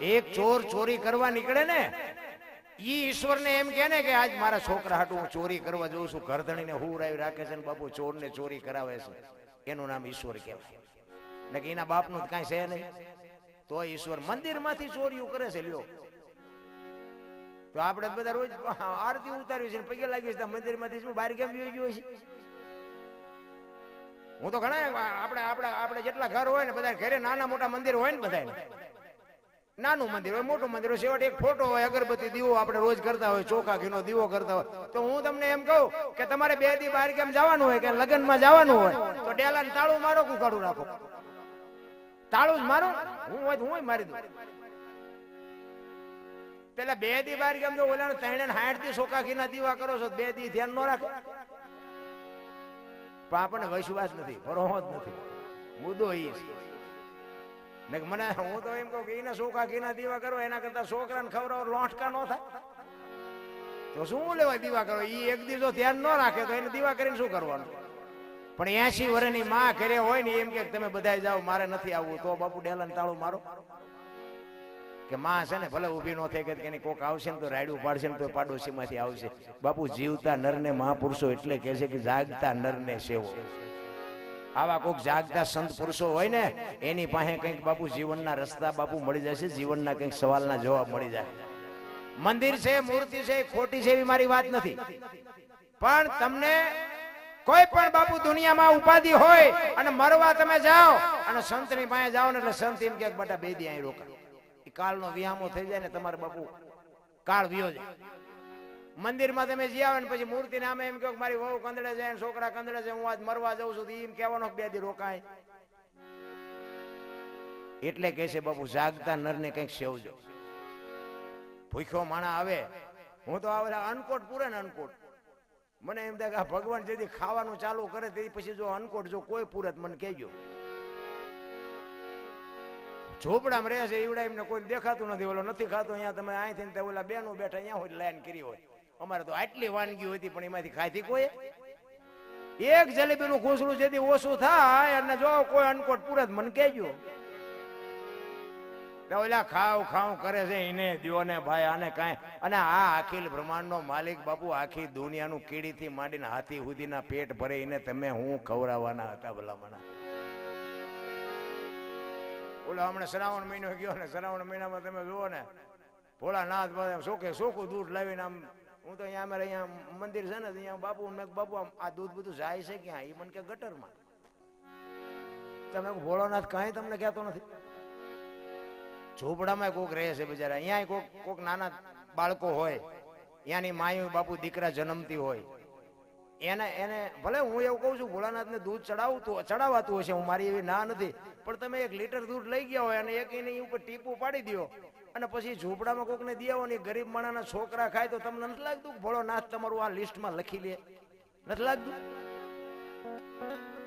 એક ચોર ચોરી કરવા નીકળે ને, ઈ ઈશ્વરને એમ કે આજ મારા છોકરા હાટું ચોરી કરવા જઉં છું, ઘરધણીને હુરાવી રાખે છે ને બાપુ ચોરને ચોરી કરાવે છે. એનું નામ ઈશ્વર કહેવાય. ને કે એના બાપનું કાંઈ છે નહીં. તો ઈશ્વર મંદિરમાંથી ચોરીઓ કરે છે, લ્યો. તો આપણે બધા રોજ આરતી ઉતારવી છે પગે લાગી છે મંદિરમાંથી શું બહાર કેમ ગયો છે? હું તો ઘણા, આપણે આપણે આપણે જેટલા ઘર હોય ને બધા ઘરે નાના મોટા મંદિર હોય ને બધા નાનું મંદિર હોય, મોટું મંદિર હોય, છેવટે એક ફોટો હોય, અગરબત્તી દીવો આપણે રોજ કરતા હોય, ચોખા ઘીનો દીવો કરતા હોય. તો હું તમને એમ કહું કે તમારે બે દી બહાર કેમ જવાનું હોય, કે લગ્નમાં જવાનું હોય, તો ડેલા તાળું મારો કુકાડું રાખો? તાળું જ મારો? હું હોય હું મારી દઉં. પેલા બે દી બહાર કેમ જો ઓલા ત્રણે હાઠથી ચોખા ઘીના દીવા કરો છો બે દી ધ્યાન ન રાખો. પણ આપણને વિશ્વાસ નથી, ભરોહો જ નથી. મુદ્દો એ છે. ને મને હું તો એમ કહું કે એના સોખા ઘીના દીવા કરો, એના કરતા છોકરાને ખવડાવો લોટકા નો થાય. તો શું લેવાય દીવા કરો એ એક દિવસો ધ્યાન ન રાખે તો એને દીવા કરીને શું કરવાનું? પણ એસી વર્ષની માં ઘરે હોય ને એમ કે તમે બધા જાઓ, મારે નથી આવવું, તો બાપુ ડેલાને તાળું મારો. કે માં છે ને ભલે ઊભી ન થઈ કે એની કોક આવશે ને તો રાયડું પાડશે ને તો પાડોશીમાંથી આવશે. બાપુ જીવતા નરને મહાપુરુષો એટલે કહે છે કે જાગતા નરને સેવો. આવા કોઈક જાગતા સંત પુરુષો હોય ને, એની પાસે કંઈક બાપુ જીવનના રસ્તા બાપુ મળી જશે જીવનના કંઈક સવાલના જવાબ મળી જાય. મંદિર છે, મૂર્તિ છે, ખોટી છે એવી મારી વાત નથી. પણ તમને કોઈ પણ બાપુ દુનિયામાં ઉપાધિ હોય અને મરવા તમે જાઓ અને સંતની પાસે જાઓ ને એટલે સંત એમ કે બટા બે દી અહીં રોકા કાળનો વિહામો થઈ જાય ને તમારે બાપુ. કાળ વિયો જાય. મંદિરમાં તમે જી આવે ને પછી મૂર્તિ નામે એમ કહો મારી વહુ કંદડે છે છોકરા કંદડે છે, હું આજ મરવા જાઉં છું એમ કહેવાનો બે દી રોકાય. એટલે કહે છે, બાપુ, જાગતા નરને કંઈક સેવજો. ભૂખ્યો માણા આવે. હું તો આવે અનકોટ પૂરે ને અનકોટ. મને એમ થાય ભગવાન જેથી ખાવાનું ચાલુ કરે તે પછી જો અનકોટ જો કોઈ પૂરત મને કહેજો. ઝોપડામાં રહે છે એવડા એમને કોઈ દેખાતું નથી, ઓલો નથી ખાતો, અહીંયા તમે અહીંથી ઓલા બેનો બેઠા, અહીંયા હોય લાઈન કરી હોય. અમારે તો આટલી વાનગી હતી, પણ એમાંથી ખાધી કોઈ એક જલેબીનું ખોસડું જેથી ઓછું થાય અને જો કોઈ અનકોટ પૂરે મન કહેજો. ઓલા ખાવ ખાવ કરે છે, એને દ્યો ને ભાઈ, આને કાંઈ. અને આ અખિલ બ્રહ્માંડનો માલિક બાપુ આખી દુનિયાનું કીડીથી માંડીને હાથી સુધીના પેટ ભરે, એને તમે હું ખવડાવવાના હતા ભલામણા? ઓલો હમણાં શ્રાવણ મહિનો ગયો ને, શ્રાવણ મહિનામાં તમે જુઓ ને, ભોળાનાથ બધા સોકે સોખું દૂધ લાવીને આમ હું તો અહીંયા અમારે અહીંયા મંદિર છે ને અહીંયા બાપુ, મેં બાપુ આ દૂધ બધું જાય છે ક્યાં? એ મને કે ગટરમાં. તમે ભોળોનાથ કઈ તમને કહેતો નથી. ઝૂંપડામાં કોક રહે છે બિચારા. અહીંયા કોક કોક નાના બાળકો હોય. ત્યાંની માયું બાપુ દીકરા જન્મતી હોય. એને એને, ભલે હું એવું કહું છું, ભોળાનાથને દૂધ ચડાવતું, ચડાવાતું હશે, હું મારી એવી ના નથી. પણ તમે એક લીટર દૂધ લઈ ગયા હોય અને એક એની ઉપર ટીપું પાડી દો અને પછી ઝૂંપડામાં કોકને દે આવો ને ગરીબ માણાના છોકરા ખાય તો તમને નથી લાગતું ભોળો નાથ તમારું આ લિસ્ટમાં લખી લે? નથી લાગતું?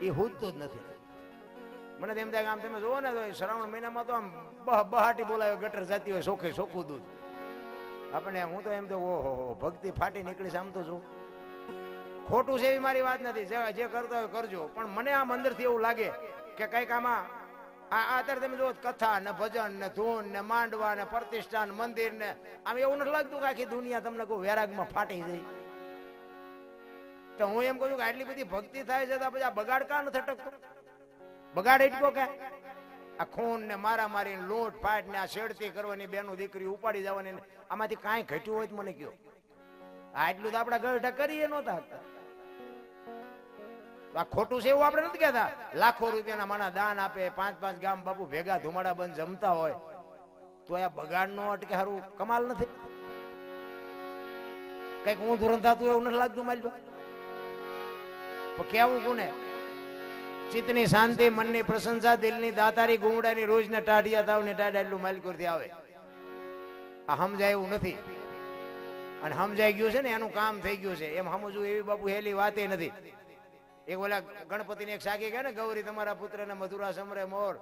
એ હુજતું જ નથી. મને તો એમ થાય આમ તમે જુઓ ને તો શ્રાવણ મહિનામાં તો આમ બહ બહાટી બોલાવે, ગટર જાતી હોય, સોખે સોખું દૂધ. આપણે હું તો એમ તો, ઓહો ભક્તિ ફાટી નીકળીશ આમ તો છું ખોટું છે એવી મારી વાત નથી. જે જે કરતા હોય કરજો. પણ મને આમ અંદરથી એવું લાગે કે કંઈક આમાં આ અત્યારે તમે જો કથા ને ભજન ને ધૂન ને માંડવા ને પ્રતિષ્ઠાન, મંદિર ને, આમ એવું નથી લાગતું કે આખી દુનિયા તમને કોઈ વેરાગમાં ફાટી જાય. તો હું એમ કહું છું કે આટલી બધી ભક્તિ થાય છે તો પછી આ બગાડ કા નથી અટકતો? બગાડ એટલો કે આ ખૂન ને મારા મારી લૂંટ ફાટ ને આ શેડતી કરવાની બેનું દીકરી ઉપાડી જવાની આમાંથી કાંઈ ઘટ્યું હોય તો મને કયો. આટલું તો આપણા ગઢ કરીએ નહોતા શકતા. આ ખોટું છે એવું આપણે નથી કહેતા. લાખો રૂપિયાના માણા દાન આપે, પાંચ પાંચ ગામ બાપુ ભેગા ધુમાડા બંધ જમતા હોય. તો આ બગાડ નો અટકે સારું કમાલ નથી. કંઈક ઊંધું થતું એવું નથી લાગતું મારી? પણ કેવું કોને? ચિત્તની શાંતિ, મનની પ્રશંસા, દિલની દાતારી ગુંગડાની રોજને ટાઢિયા તાવ ને ટાઢા એટલું માલિકોરથી આવે. આ સમજાય એવું નથી. અને સમજાઈ ગયું છે ને, એનું કામ થઈ ગયું છે. એમ સમજવું એવી બાપુ હેલી વાતે નથી. એક ઓલા ગણપતિને એક સાગી કહે ને, ગૌરી, તમારા પુત્રને મધુરા સમરે મોર,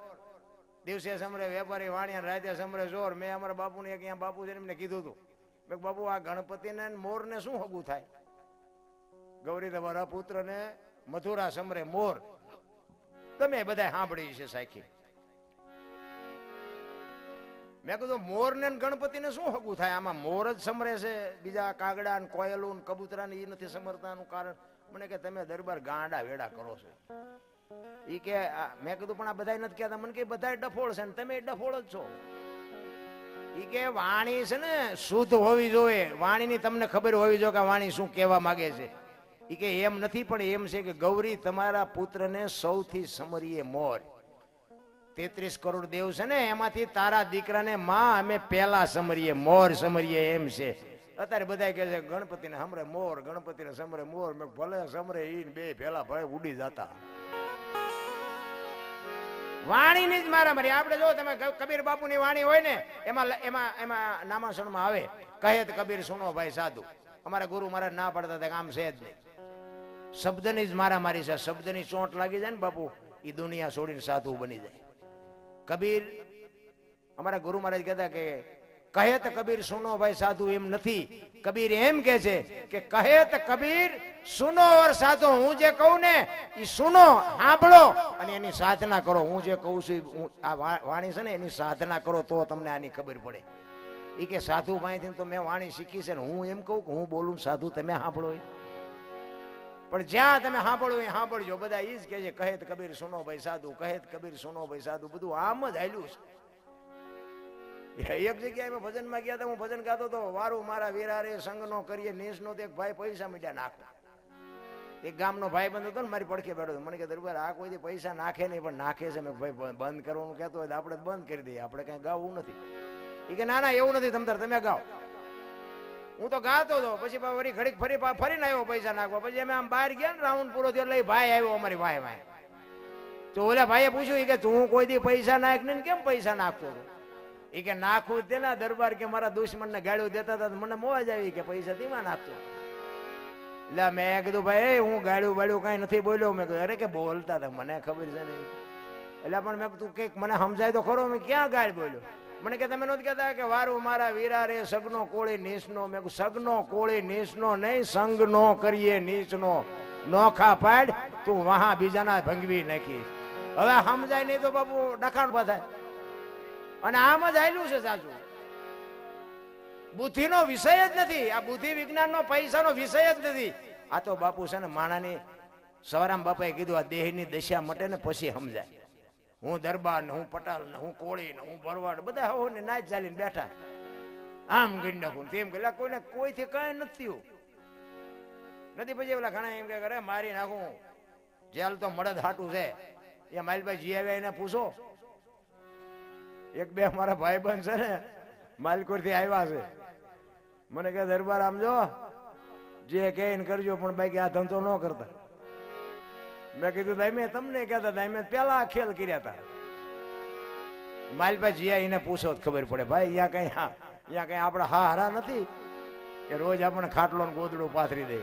દિવસે સમરે વેપારી, વાણિયા રાતે સમરે જોર. મેં અમારા બાપુને એક અહીંયા બાપુ છે એમને કીધું હતું મેં બાપુ, આ ગણપતિને ને મોરને શું હગું થાય? ગૌરી, તમારા પુત્રને મથુરા સમરે મોર. તમે બધા સાંભળી છે સાખી. મેં કીધું મોર ને ગણપતિને શું હગું થાય? આમાં મોર જ સમરે છે. બીજા કાગડા ને કોયલું ને કબૂતરા ને એ નથી સમરતાનું કારણ. મને કે તમે દરબાર ગાંડા વેડા કરો છો. ઈ કે મેં કીધું, પણ આ બધા નથી કહેતા. મને કે બધા ડફોળ છે ને તમે ડફોળ જ છો. ઈ કે, વાણી છે ને શુદ્ધ હોવી જોઈએ. વાણીની તમને ખબર હોવી જોઈએ કે વાણી શું કહેવા માંગે છે. ઈ કે, એમ નથી, પણ એમ છે કે, ગૌરી, તમારા પુત્રને સૌથી સમરીએ મોર. તેત્રીસ કરોડ દેવ છે ને, એમાંથી તારા દીકરાને માં અમે પેલા સમરીએ, મોર સમરીએ, એમ છે. અત્યારે બધા કહે છે, ગણપતિને સમરે મોર, ગણપતિને સમરે મોર. મેં ભલે સમરે ઈ બે પેલા ભાઈ ઉડી જતા. વાણીની જ મારા મારી. આપણે જો તમે કબીર બાપુની વાણી હોય ને, એમાં એમાં એમાં નામાસણમાં આવે. કહે કબીર, સુનો ભાઈ સાધુ. અમારા ગુરુ મહારાજ ના પડતા હતા કામ છે જ નહીં. શબ્દની જ મારા મારી છે. શબ્દની ચોંટ લાગી જાય ને બાપુ એ દુનિયા છોડીને સાધુ બની જાય. કબીર અમારા ગુરુ મહારાજ કહેતા કે કહે તો કબીર, સુનો ભાઈ સાધુ એમ નથી. કબીર એમ કે છે કે, કહે તો કબીર, સુનો ઓર સાધુ, હું જે કહું ને એ સુનો, સાંભળો અને એની સાધના કરો. હું જે કહું છું આ વાણી છે ને, એની સાધના કરો તો તમને આની ખબર પડે. એ કે, સાધુ પાસેથી તો મેં વાણી શીખી છે ને, હું એમ કહું કે, હું બોલું, સાધુ, તમે સાંભળો. પણ જ્યાં તમે સાંભળો એ, સાંભળજો. બધા એ જ કહે છે, કહે કબીર, સુનો ભાઈ સાધુ, કહે કબીર, સુનો ભાઈ સાધુ. બધું આમ જ હાલ્યું છે. એક જગ્યાએ ભજનમાં ગયા હતા, હું ભજન ગાતો હતો, વારું મારા વીરા રે સંગ નો કરીએ, નીસનો એક ભાઈ પૈસા મીડ્યા નાખો. એક ગામનો ભાઈ બંધ હતો ને, મારી પડખે બેઠો મને કે, દરબાર, આ કોઈ પૈસા નાખે નહીં, પણ નાખે છે. મેં ભાઈ, બંધ કરવાનું કહેતો હોય તો આપણે બંધ કરી દઈએ, આપણે કઈ ગાવું નથી. એ કે, ના ના, એવું નથી, તમતર, તમે ગાઓ. હું તો ગાતો હતો પછી વળી ઘડીક ફરી ફરીને આવ્યો પૈસા નાખવા. પછી અમે આમ બહાર ગયા ને, રાઉન્ડ પૂરો થયો એટલે ભાઈ આવ્યો અમારી ભાઈ ભાઈ તો ઓલા ભાઈએ પૂછ્યું કે, તું કોઈ દી પૈસા નાખ ને, કેમ પૈસા નાખતો હતો? એ કે નાખવું તેના દરબાર કે મારા દુશ્મનને ગાળ્યો દેતા હતા મને મોજ આવી કે પૈસા ધીમા નાખતો એટલે મેં કીધું, ભાઈ, હું ગાળ્યું બાળ્યું કઈ નથી બોલ્યો. મેં કીધું, અરે કે બોલતા હતા, મને ખબર છે નહીં એટલે પણ મેં તું કંઈક મને સમજાય તો ખરો. મેં ક્યાં ગાળ બોલ્યો? મને કે, તમે નહોતું કહેતા કે વારું મારા વીરા સગનો કોળી નીચનો મેં સગનો કોળી નીસનો નહીં, સંગનો કરીએ નીચનો નોખા પાડ, તું વહા બીજાના ભંગવી નાખી હવે સમજાય નહીં તો બાપુ ડખાણ થાય. અને આમ જ આવેલું છે સાચું. બુદ્ધિનો વિષય જ નથી. આ બુદ્ધિ વિજ્ઞાનનો પૈસાનો વિષય જ નથી. આ તો બાપુ છે ને માણાની, સવારામ બાપાએ કીધું, આ દેહની દશા મટે ને પછી સમજાય. હું દરબાર ને, હું પટાલ ને, હું કોળી ને, હું ભરવાડ બધા હો ને નાચ ચાલીને બેઠા. આમ ગઈ તેમ કે લા કોઈને કોઈથી કઈ નથી થયું. નથી પછી પેલા ઘણા એમ કે કરે, મારી નાખું. જેલ તો મળદ હાટું છે. એ માલભાઈ જી આવ્યા એને પૂછો. એક બે મારા ભાઈબંધ છે ને માલકુરથી આવ્યા છે. મને કે દરબાર આમ જો, જે કે કરજો, પણ બાકી આ ધંધો ન કરતા. મેં કીધું દાઈમે તમને કહેતા દાઈમે પેલા ખેલ કર્યા હતા. માલભાઈ જીયા એને પૂછો જ ખબર પડે, ભાઈ, અહીંયા કઈ હા, અહીંયા કઈ આપણે હા હારા નથી? કે રોજ આપણે ખાટલો ને ગોદડું પાથરી દે?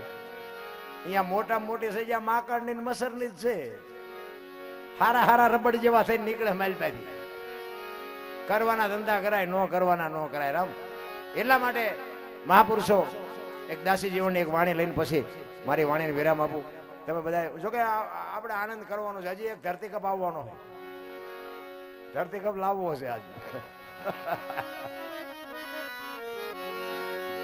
અહીંયા મોટા મોટી સજા, માકડની મસરની જ છે. હારા હારા રબડ જેવા થઈને નીકળે માલભાઈ કરવાના ધંધા કરાય, ન કરવાના ન કરાય, રામ. એટલા માટે મહાપુરુષો, એક દાસી જીવનની એક વાણી લઈને પછી મારી વાણીને વિરામ આપું. તમે બધા જો કે આપણે આનંદ કરવાનો છે, હજી એક ધરતી કપ આવવાનો ધરતી કપ લાવવો છે આજ.